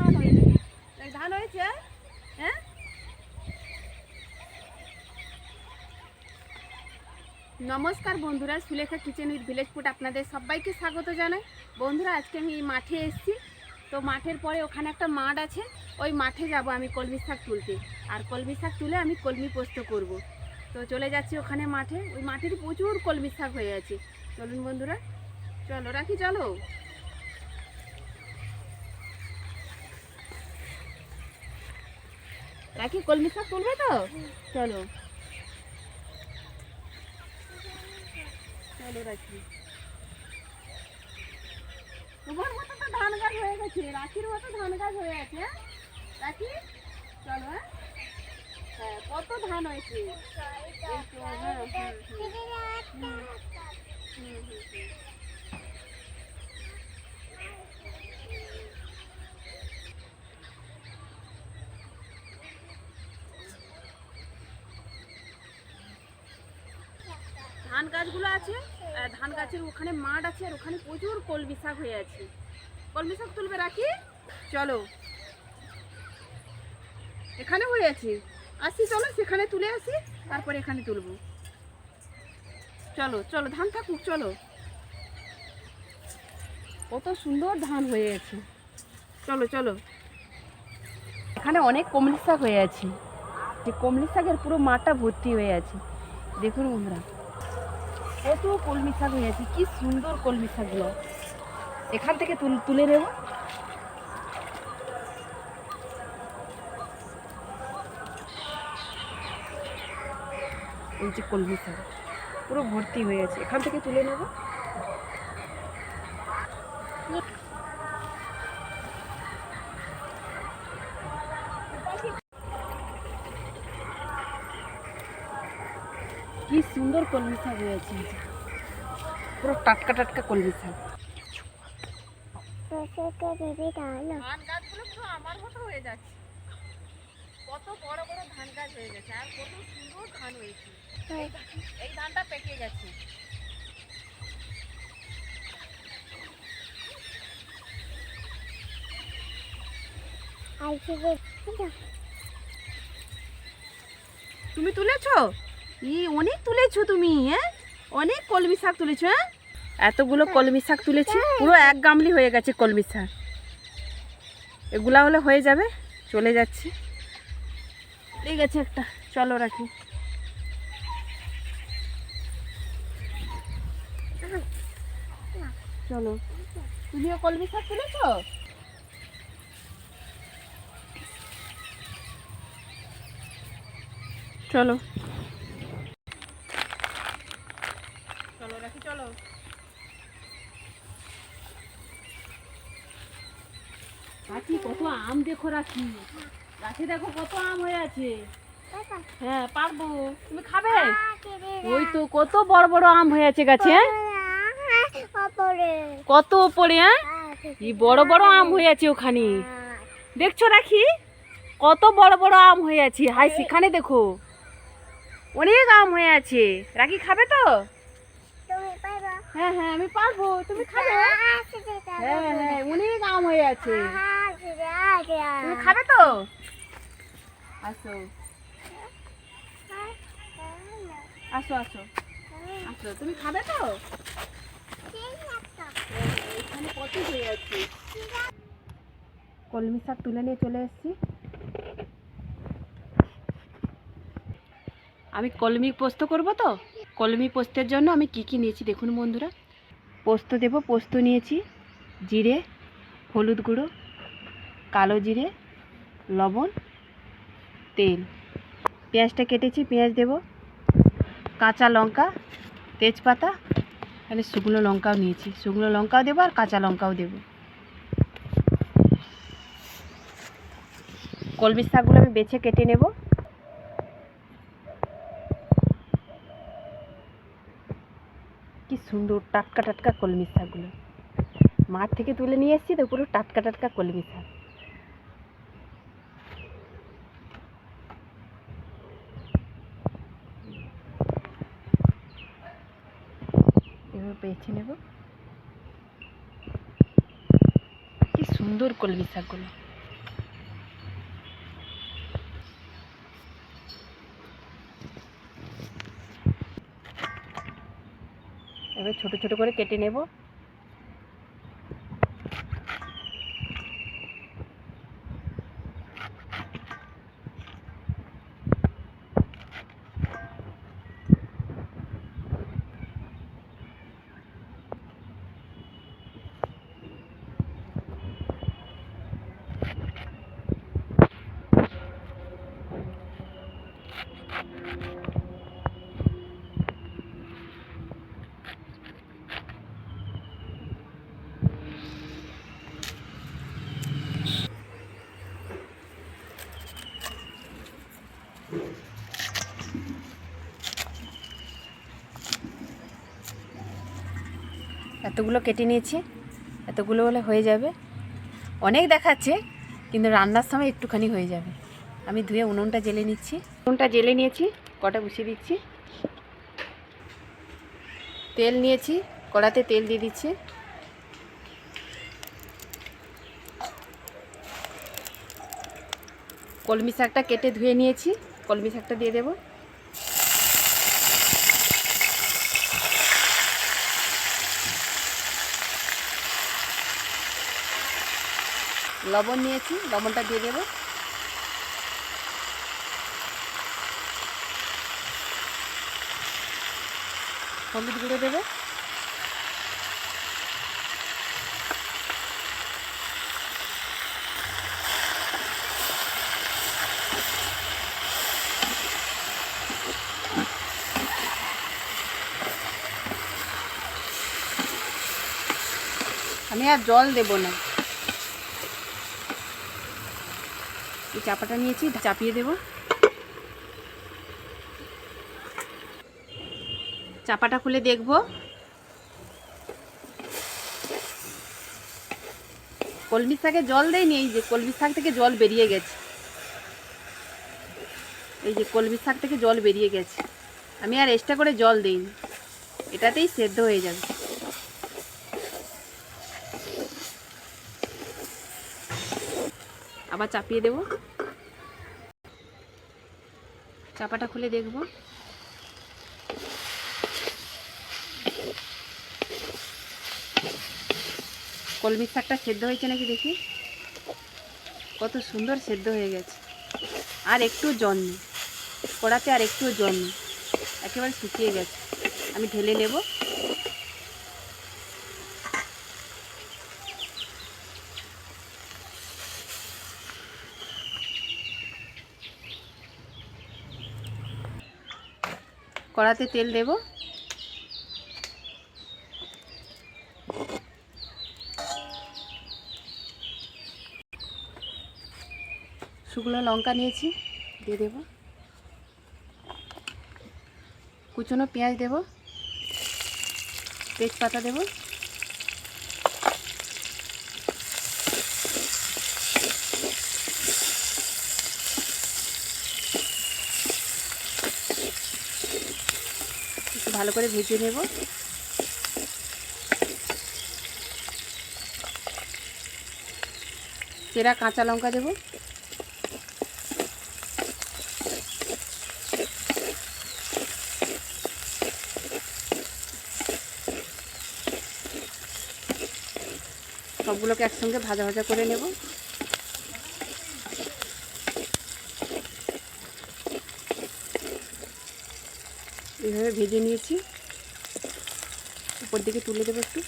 ধান ধান হয়েছে হ্যাঁ নমস্কার বন্ধুরা, Sulekha kitchen with village food আপনাদের সবাইকে স্বাগত জানাই। বন্ধুরা, আজকে আমি এই মাঠে এসেছি। তো মাঠের পরে ওখানে একটা মাঠ আছে। ওই মাঠে যাব আমি কলমি শাক তুলতে। আর কলমি শাক তুলে আমি কলমি পোস্ত করব। তো চলে যাচ্ছি ওখানে মাঠে। ওই মাঠের প্রচুর কলমি শাক হয়ে আছে। চলুন বন্ধুরা, চলো, রাখি, চলো। রাখি কলমি শাক তুলবে তো? চলো। চলো রাখি। তোমার মতো তো ধান গাছ হয়ে গেছে। রাখির মতো ধান গাছ হয়ে আছে হ্যাঁ? রাখি চলো হ্যাঁ? হ্যাঁ কত ধান হয়েছে? হ্যাঁ, হুম, হুম। হুম, ধান গাছগুলো আছে ধান গাছের ওখানে মাঠ আছে, আর ওখানে প্রচুর কলমি শাক হয়ে আছে। কলমি শাক তুলবে রাখি? চলো। এখানে হয়ে আছে। আসি, চলো, সেখানে তুলে আসি, তারপরে এখানে তুলবো। চলো চলো, ধান থাকুক, চলো। কত সুন্দর ধান হয়ে আছে। চলো চলো। এখানে অনেক কমলি শাক হয়ে আছে। যে কমলি শাকের পুরো মাঠটা ভর্তি হয়ে আছে। দেখুন বন্ধুরা। কত কলমি শাক হয়ে আছে কি সুন্দর কলমি শাকগুলো এখান থেকে তুলে নেব। এই যে কলমি শাক পুরো ভর্তি হয়ে আছে এখান থেকে তুলে নেব। কলমি শাক হয়েছে পুরো টাটকা টাটকা কলমি শাক ধান গাছগুলো পুরো আমার মতো হয়ে যাচ্ছে। কত বড় বড় ধান গাছ হয়ে গেছে আর কত সুন্দর ধান হয়েছে। এই ধানটা পেকে গেছে। তুমি তুলেছো? ই অনেক তুলেছো তুমি হ্যাঁ? অনেক কলমি শাক তুলেছো হ্যাঁ? এতগুলো কলমি শাক তুলেছি পুরো এক গামলি হয়ে গেছে কলমি শাক। এগুলা হলে হয়ে যাবে চলে যাচ্ছে। ঠিক আছে একটা চলো রাখি। চলো। তুমিও কলমি শাক তুলেছো? চলো চলো রাখি চলো রাখি কত আম দেখো রাখি। রাখি দেখো কত আম হয়ে আছে। হ্যাঁ পারব। তুমি খাবে? ওই তো কত বড় বড় আম হয়ে আছে গাছে হ্যাঁ? কত উপরে হ্যাঁ? এই বড় বড় আম হয়ে আছে ওখানে। দেখছ রাখি? কত বড় বড় আম হয়ে আছে। হাই সেখানে দেখো। অনেক আম হয়ে আছে। রাখি খাবে তো? হ্যাঁ হ্যাঁ আমি পারব। তুমি খাবে? হ্যাঁ হ্যাঁ অনেক আম হয়ে আছে। তুমি খাবে তো? আসো। আসো আসো। আসো, তুমি খাবে তো? হয়ে কলমি শাক তুলে নিয়ে চলে এসেছি। আমি কলমি পোস্ত করব তো? কলমি পোস্তের জন্য আমি কি কি নিয়েছি দেখুন বন্ধুরা। পোস্ত দেব, পোস্ত নিয়েছি, জিরে, হলুদ গুঁড়ো কালো জিরে, লবণ, তেল। পেঁয়াজটা কেটেছি, পেঁয়াজ দেব। কাঁচা লঙ্কা, তেজপাতা এখানে শুকনো লঙ্কাও নিয়েছি। শুকনো লঙ্কাও দেবো আর কাঁচা লঙ্কাও দেবো। কলমি শাকগুলো আমি বেছে কেটে নেব। কি সুন্দর টাটকা টাটকা কলমি শাকগুলো। মাঠ থেকে তুলে নিয়ে এসেছি তো, পুরো টাটকা টাটকা কলমি শাক এবার বেছে নেব। কি সুন্দর কলমি শাকগুলো। এবার ছোট ছোট করে কেটে নেব। এতগুলো কেটে নিয়েছি, এতগুলো হলে হয়ে যাবে। অনেক দেখাচ্ছে, কিন্তু রান্নার সময় একটুখানি হয়ে যাবে। আমি ধুয়ে উনুনটা জেলে নিচ্ছি। উনুনটা জেলে নিয়েছি, কটা বসিয়ে দিচ্ছি। তেল নিয়েছি, কড়াতে তেল দিয়ে দিচ্ছি। কলমি শাকটা কেটে ধুয়ে নিয়েছি, কলমি শাকটা দিয়ে দেবো। লবণ নিয়েছি লবণটা দিয়ে দেবো। হলুদ গুঁড়ো দেবো। আমি আর জল দেব না। চাপাটা নিয়েছি, চাপিয়ে দেব। চাপাটা খুলে দেখব। কলমি শাকে জল দেয়নি, এই যে কলমি শাক থেকে জল বেরিয়ে গেছে। এই যে কলমি শাক থেকে জল বেরিয়ে গেছে। আমি আর এক্সট্রা করে জল দিইনি। এটাতেই সেদ্ধ হয়ে যাবে। আবার চাপিয়ে দেব। চাপাটা খুলে দেখব। কলমির শাকটা সেদ্ধ হয়েছে নাকি দেখি? কত সুন্দর সেদ্ধ হয়ে গেছে। আর একটু জল নেই কড়াতে আর একটু জল নেই একেবারে শুকিয়ে গেছে। আমি ঢেলে নেব। কড়াতে তেল দেব। শুকনো লঙ্কা নিয়েছি দিয়ে দেব। কুচনো পেঁয়াজ দেব। তেজপাতা দেব। ভালো করে ভেজে নেব। চেরা কাঁচা লঙ্কা দেব। সবগুলোকে একসঙ্গে ভাজা ভাজা করে নেব। এইভাবে ভেজে নিয়েছি। উপর দিকে তুলে দেবো একটু।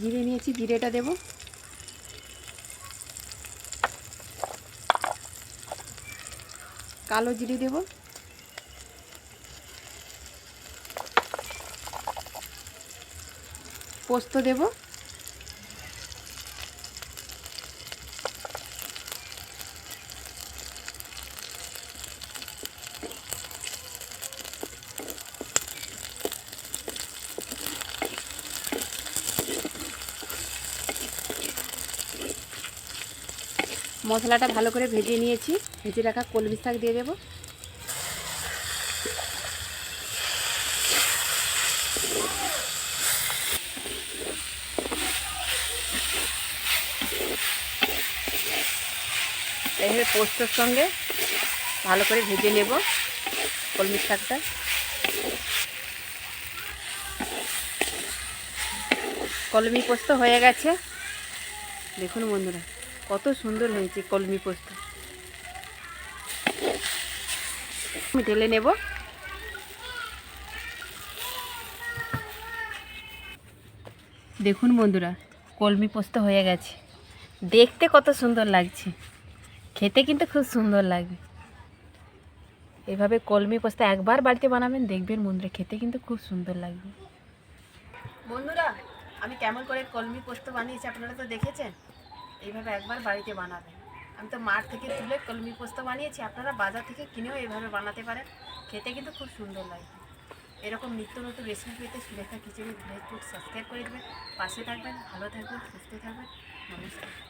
জিরে নিয়েছি, জিরেটা দেব। কালো জিরে দেব। পোস্ত দেব। মশলাটা ভালো করে ভেজে নিয়েছি। ভেজে রাখা কলমি শাক দিয়ে দেবো। এইভাবে পোস্তর সঙ্গে ভালো করে ভেজে নেব কলমি শাকটা। কলমি পোস্ত হয়ে গেছে। দেখুন বন্ধুরা। কত সুন্দর হয়েছে কলমি পোস্ত। আমি ঢেলে নেব। দেখুন বন্ধুরা, কলমি পোস্ত হয়ে গেছে। দেখতে কত সুন্দর লাগছে। খেতে কিন্তু খুব সুন্দর লাগবে এভাবে কলমি পোস্ত একবার বাড়িতে বানাবেন, দেখবেন বন্ধুরা, খেতে কিন্তু খুব সুন্দর লাগবে। বন্ধুরা, আমি কেমন করে কলমি পোস্ত বানিয়েছি, আপনারা তো দেখেছেন? এইভাবে একবার বাড়িতে বানাবেন। আমি তো মাঠ থেকে তুলে কলমি পোস্ত বানিয়েছি, আপনারা বাজার থেকে কিনেও এভাবে বানাতে পারেন। খেতে কিন্তু খুব সুন্দর লাগে। এরকম নিত্য নতুন রেসিপি পেতে সুলেখা কিচেনের ফেসবুক সাবস্ক্রাইব করে দেবেন। পাশে থাকবেন, ভালো থাকবেন, সুস্থ থাকবেন। নমস্কার।